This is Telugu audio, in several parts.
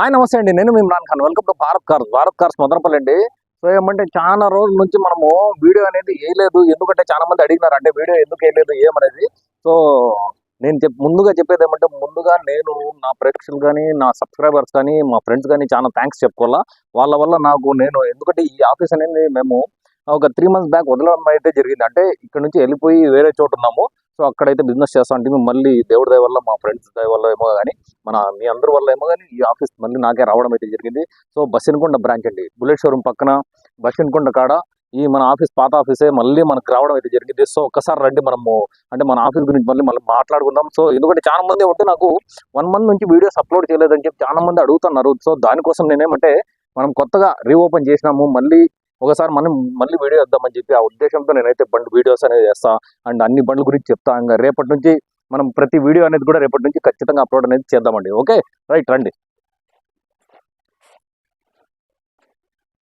హాయ్ నమస్తే అండి. నేను మేము Imran Khan. Welcome to Bharat cars. Bharat cars Madanapalle అండి. సో ఏమంటే చాలా రోజుల నుంచి మనము వీడియో అనేది వేయలేదు. ఎందుకంటే చాలా మంది అడిగినారు అంటే వీడియో ఎందుకు వేయలేదు ఏమనేది సో నేను చెప్ ముందుగా చెప్పేది ఏమంటే ముందుగా నేను నా ప్రేక్షకులు కానీ నా సబ్స్క్రైబర్స్ కానీ మా ఫ్రెండ్స్ కానీ చాలా థ్యాంక్స్ చెప్పుకోవాలా. వాళ్ళ వల్ల నాకు నేను ఎందుకంటే ఈ ఆఫీస్ అనేది మేము ఒక త్రీ మంత్స్ బ్యాక్ వదలడం అయితే జరిగింది. అంటే ఇక్కడ నుంచి వెళ్ళిపోయి వేరే చోట ఉన్నాము. సో అక్కడైతే బిజినెస్ చేస్తా అంటే మళ్ళీ దేవుడి దయ వల్ల మా ఫ్రెండ్స్ దయ వల్ల ఏమో కానీ మన మీ అందరి వల్ల ఏమో కానీ ఈ ఆఫీస్ మళ్ళీ నాకే రావడం అయితే జరిగింది. సో బస్సినకొండ బ్రాంచ్ అండి. బుల్లెట్ షోరూమ్ పక్కన బస్సినకొండ కాడ ఈ మన ఆఫీస్ పాత ఆఫీసే మళ్ళీ మనకు రావడం అయితే జరిగింది. సో ఒక్కసారి రండి మనము అంటే మన ఆఫీస్ గురించి మళ్ళీ మళ్ళీ మాట్లాడుకుందాం. సో ఎందుకంటే చాలా మంది ఉంటే నాకు వన్ మంత్ నుంచి వీడియోస్ అప్లోడ్ చేయలేదని చెప్పి చాలా మంది అడుగుతున్నారు. సో దానికోసం నేనేమంటే మనం కొత్తగా రీఓపెన్ చేసినాము మళ్ళీ ఒకసారి మనం మళ్ళీ వీడియో ఇద్దామని చెప్పి ఆ ఉద్దేశంతో నేనైతే బండ్ వీడియోస్ అనేది చేస్తా అండ్ అన్ని బండ్ల గురించి చెప్తా. ఇంకా రేపటి నుంచి మనం ప్రతి వీడియో అనేది కూడా రేపటి నుంచి ఖచ్చితంగా అప్లోడ్ అనేది చేద్దామండి. ఓకే? రైట్ రండి.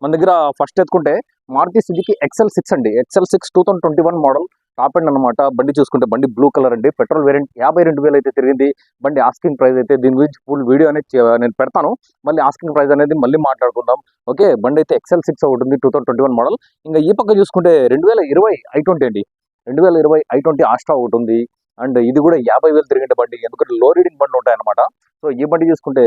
మన దగ్గర ఫస్ట్ ఎత్తుకుంటే మారుతి సుజుకి ఎక్సెల్ సిక్స్ అండి. XL six two thousand twenty one model top and అనమాట బండి చూసుకుంటే బండి బ్లూ కలర్ అండి. పెట్రోల్ వేరియంట్ యాభై రెండు వేలు అయితే తిరిగింది. బండి ఆస్కింగ్ ప్రైస్ అయితే దీని గురించి ఫుల్ వీడియో అనేది నేను పెడతాను. మళ్ళీ ఆస్కింగ్ ప్రైస్ అనేది మళ్ళీ మాట్లాడుకుందాం. ఓకే బండి అయితే ఎక్సెల్ సిక్స్ ఉంటుంది two thousand twenty one model ఇంకా ఈ పక్క చూసుకుంటే రెండు వేల ఇరవై ఐ ట్వంటీ అండి. రెండు వేల ఇరవై ఐ ట్వంటీ ఆస్ట్రా ఒకటి ఉంది. అండ్ ఇది కూడా యాభై వేలు తిరిగిన బండి. ఎందుకంటే లో రీడింగ్ బండి ఉంటాయన్నమాట. సో ఈ బండి చూసుకుంటే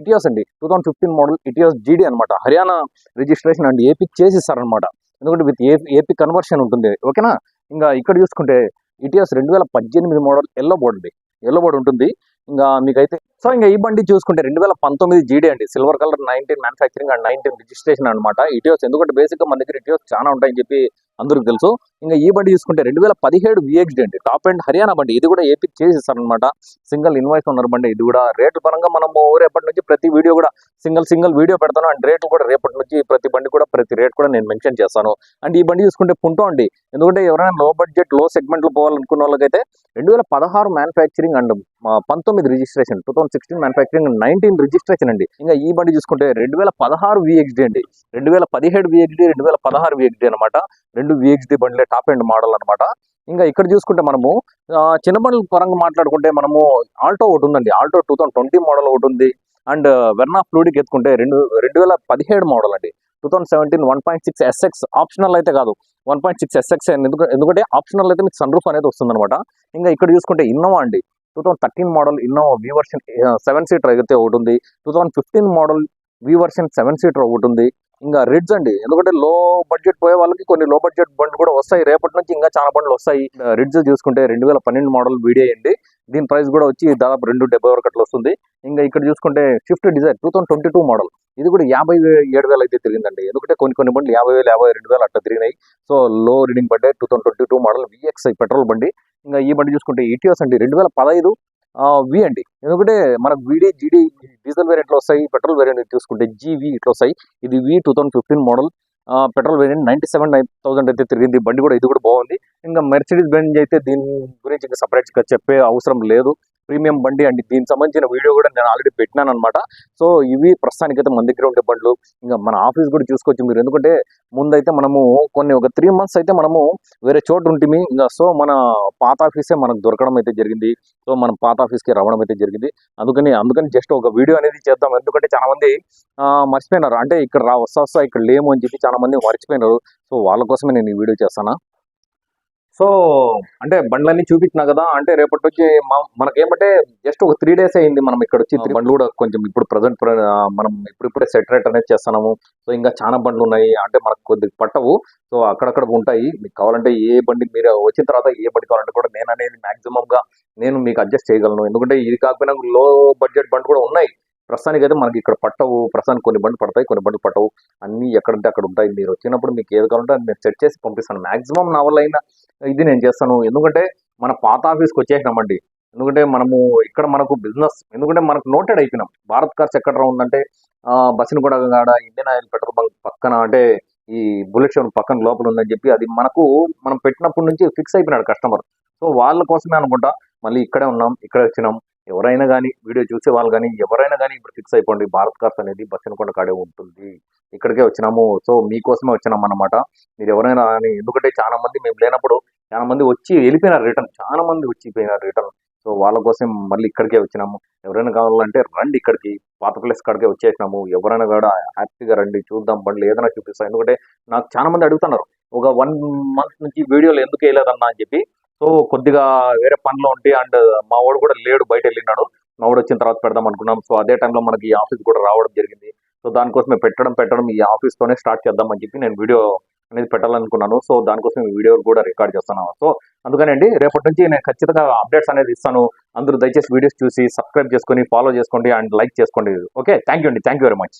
ఇటియోస్ అండి. Two thousand fifteen model Etios GD అనమాట హర్యానా రిజిస్ట్రేషన్ అండ్ ఏపీ చేసిస్తారనమాట ఎందుకంటే విత్ ఏపీ ఏపీ కన్వర్షన్ ఉంటుంది. ఓకేనా? ఇంకా ఇక్కడ చూసుకుంటే ఇటియోస్ రెండు వేల పద్దెనిమిది మోడల్ ఎల్లో బోర్డ్ అండి. ఎల్లో బోర్డ్ ఉంటుంది. ఇంకా మీకైతే సో ఇంకా ఈ బండి చూసుకుంటే రెండు వేల పంతొమ్మిది జీడీ అండి. Silver colour nineteen manufacturing and nineteen registration అనమాట ఇటియోస్ ఎందుకంటే బేసిక్గా మన దగ్గర ఇటియోస్ చాలా ఉంటాయని చెప్పి అందరికి తెలుసు. ఇంకా ఈ బండి చూసుకుంటే రెండు వేల పదిహేడు విఎక్స్డి అండి. టాప్ అండ్ హర్యానా బండి. ఇది కూడా ఏపీ చేసిస్తారనమాట సింగిల్ ఇన్వాయిస్ ఉన్నారు బండి. ఇది కూడా రేటు పరంగా మనము రేపటి నుంచి ప్రతి వీడియో కూడా సింగిల్ సింగిల్ వీడియో పెడతాను. అండ్ రేట్లు కూడా రేపటి నుంచి ప్రతి బండి కూడా ప్రతి రేట్ కూడా నేను మెన్షన్ చేస్తాను. అండ్ ఈ బండి చూసుకుంటే పుంటో అండి. ఎందుకంటే ఎవరైనా లో బడ్జెట్లో సెగ్మెంట్లో పోవాలనుకున్న వాళ్ళకైతే రెండు వేల పదహారు మ్యానుఫ్యాక్చరింగ్ అండ్ పంతొమ్మిది registration two thousand sixteen manufacturing nineteen registration అండి. ఇంకా ఈ బండి చూసుకుంటే రెండు వేల పదహారు విఎక్స్డి అండి. రెండు వేల పదిహేడు విఎక్స్డి రెండు వేల పదహారు విఎక్స్డి అనమాట రెండు విఎక్స్డి బండ్లే టాప్ ఎండ్ మోడల్ అనమాట ఇంకా ఇక్కడ చూసుకుంటే మనము చిన్న బండ్ల పరంగా మాట్లాడుకుంటే మనము ఆల్టో ఒకటి ఉందండి. Alto two thousand twenty model ఒకటి ఉంది. అండ్ వెర్నా ఫ్లూడిక్ ఎత్తుకుంటే రెండు రెండు వేల పదిహేడు మోడల్ అండి. Two thousand seventeen one point six SX optional అయితే కాదు. వన్ పాయింట్ సిక్స్ ఎస్ఎక్స్ ఎందుకంటే ఎందుకంటే ఆప్షనల్ అయితే మీకు సన్ రూఫ్ అనేది వస్తుందన్నమాట. ఇంకా ఇక్కడ చూసుకుంటే ఇన్నోవా అండి. Two thousand thirteen model Innova V version seven seater అయితే ఒకటి ఉంది. Two thousand fifteen model V version seven seater ఒకటి ఉంది. ఇంకా రిడ్స్ అండి. ఎందుకంటే లో బడ్జెట్ పోయే వాళ్ళకి కొన్ని లో బడ్జెట్ బండ్లు కూడా వస్తాయి. రేపటి నుంచి ఇంకా చాలా బండ్లు వస్తాయి. రిడ్జ్ చూసుకుంటే రెండు వేల పన్నెండు మోడల్ వీడియో అండి. దీని ప్రైస్ కూడా వచ్చి దాదాపు రెండు డెబ్బై వరకు అట్లా వస్తుంది. ఇంకా ఇక్కడ చూసుకుంటే Swift Dzire two thousand twenty two model ఇది కూడా యాభై ఏడు వేలు అయితే తిరిగిందండి. ఎందుకంటే కొన్ని కొన్ని బండ్లు యాభై వేలు యాభై రెండు వేలు అట్లా తిరిగినాయి. So low reading birthday two thousand twenty two model VXI petrol బండి. ఇంకా ఈ బండి చూసుకుంటే ఈటీఎస్ అండి. రెండు వేల పదహైదు వి అండి. ఎందుకంటే మనకు వీడి జీడీ డీజిల్ వేరియంట్లో వస్తాయి పెట్రోల్ వేరియంట్ చూసుకుంటే జీవి ఇట్లా వస్తాయి. ఇది V two thousand fifteen model petrol variant ninety seven nine thousand అయితే తిరిగింది. బండి కూడా ఇది కూడా బాగుంది. ఇంకా మెర్సిడీస్ బెంజ్ అయితే దీని గురించి ఇంకా సపరేట్గా చెప్పే అవసరం లేదు. ప్రీమియం బండి అండి. దీనికి సంబంధించిన వీడియో కూడా నేను ఆల్రెడీ పెట్టినాను అనమాట సో ఇవి ప్రస్తుతానికైతే మన దగ్గర ఉండే బండ్లు. ఇంకా మన ఆఫీస్ కూడా చూసుకోవచ్చు మీరు. ఎందుకంటే ముందైతే మనము కొన్ని ఒక త్రీ మంత్స్ అయితే మనము వేరే చోటు ఉంటుంది ఇంకా సో మన పాత ఆఫీసే మనకు దొరకడం అయితే జరిగింది. సో మనం పాత ఆఫీస్కి రావడం అయితే జరిగింది. అందుకని అందుకని జస్ట్ ఒక వీడియో అనేది చేద్దాం. ఎందుకంటే చాలా మంది మర్చిపోయినారు. అంటే ఇక్కడ రా వస్తా వస్తా ఇక్కడ లేము అని చెప్పి చాలా మంది మర్చిపోయినారు. సో వాళ్ళ కోసమే నేను ఈ వీడియో చేస్తాను? సో అంటే బండ్లన్నీ చూపించినా కదా అంటే రేపటి మ- మనకేమంటే జస్ట్ ఒక త్రీ డేస్ అయింది మనం ఇక్కడ వచ్చి బండ్లు కూడా కొంచెం ఇప్పుడు ప్రజెంట్ మనం ఇప్పుడిప్పుడే సెటరేట్ అనేది చేస్తున్నాము. సో ఇంకా చాలా బండ్లు ఉన్నాయి అంటే మనకు కొద్దిగా పట్టవు. సో అక్కడక్కడ ఉంటాయి. మీకు కావాలంటే ఏ బండి మీరు వచ్చిన తర్వాత ఏ బండి కావాలంటే కూడా నేను అనేది మాక్సిమం గా నేను మీకు అడ్జస్ట్ చేయగలను. ఎందుకంటే ఇది కాకపోయినా లో బడ్జెట్ బండ్లు కూడా ఉన్నాయి. ప్రస్తుతానికి అయితే మనకి ఇక్కడ పట్టవు. ప్రస్తుతానికి కొన్ని బండ్లు పడతాయి కొన్ని బండ్లు పట్టవు. అన్నీ ఎక్కడంటే అక్కడ ఉంటాయి. మీరు వచ్చినప్పుడు మీకు ఏది కావాలంటే అది నేను సెట్ చేసి పంపిస్తాను. మాక్సిమం నా వల్ల ఇది నేను చేస్తాను. ఎందుకంటే మన పాత ఆఫీస్కి వచ్చేసినామండి. ఎందుకంటే మనము ఇక్కడ మనకు బిజినెస్ ఎందుకంటే మనకు నోటెడ్ అయిపోయినాం. భారత్ కార్స్ ఎక్కడ ఉందంటే బస్సును కూడా కాడ ఇండియన్ ఆయిల్ పెట్రోల్ బంక్ పక్కన అంటే ఈ బుల్లెట్ షోరూమ్ పక్కన లోపల ఉందని చెప్పి అది మనకు మనం పెట్టినప్పటి నుంచి ఫిక్స్ అయిపోయినాడు కస్టమర్. సో వాళ్ళ కోసమే అనుకుంటా మళ్ళీ ఇక్కడే ఉన్నాం ఇక్కడే వచ్చినాం. ఎవరైనా కానీ వీడియో చూసే వాళ్ళు కానీ ఎవరైనా కానీ ఇప్పుడు ఫిక్స్ అయిపోండి. భారత్ కార్స్ అనేది బచ్చనకొండ కాడే ఉంటుంది. ఇక్కడికే వచ్చినాము. సో మీకోసమే వచ్చినాం అన్నమాట మీరు ఎవరైనా కానీ ఎందుకంటే చాలా మంది మేము లేనప్పుడు చాలా మంది వచ్చి వెళ్ళిపోయినారు రిటర్న్ చాలా మంది వచ్చిపోయినారు రిటర్న్ సో వాళ్ళ కోసం మళ్ళీ ఇక్కడికే వచ్చినాము. ఎవరైనా కావాలంటే రండి ఇక్కడికి. పాత ప్లేస్ కాడికే వచ్చేసినాము. ఎవరైనా కూడా హ్యాపీగా రండి. చూద్దాం. బండ్లు ఏదైనా చూపిస్తాం. ఎందుకంటే నాకు చాలా మంది అడుగుతున్నారు. ఒక వన్ మంత్ నుంచి వీడియోలు ఎందుకు వేయలేదన్నా అని చెప్పి సో కొద్దిగా వేరే పనిలో ఉంటే అండ్ మా వాడు కూడా లేడు బయట వెళ్ళినాడు. మా వాడు వచ్చిన తర్వాత పెడదాం అనుకున్నాం. సో అదే టైంలో మనకి ఈ ఆఫీస్ కూడా రావడం జరిగింది. సో దానికోసమే పెట్టడం పెట్టడం ఈ ఆఫీస్ తోనే స్టార్ట్ చేద్దాం అని చెప్పి నేను వీడియో అనేది పెట్టాలనుకున్నాను. సో దానికోసం ఈ వీడియో కూడా రికార్డ్ చేస్తున్నాను సో అందుకనండి రేపటి నుంచి నేను ఖచ్చితంగా అప్డేట్స్ అనేది ఇస్తాను. అందరూ దయచేసి వీడియోస్ చూసి సబ్స్క్రైబ్ చేసుకొని ఫాలో చేసుకోండి అండ్ లైక్ చేసుకోండి. ఓకే థ్యాంక్ యూ అండి. Thank you very much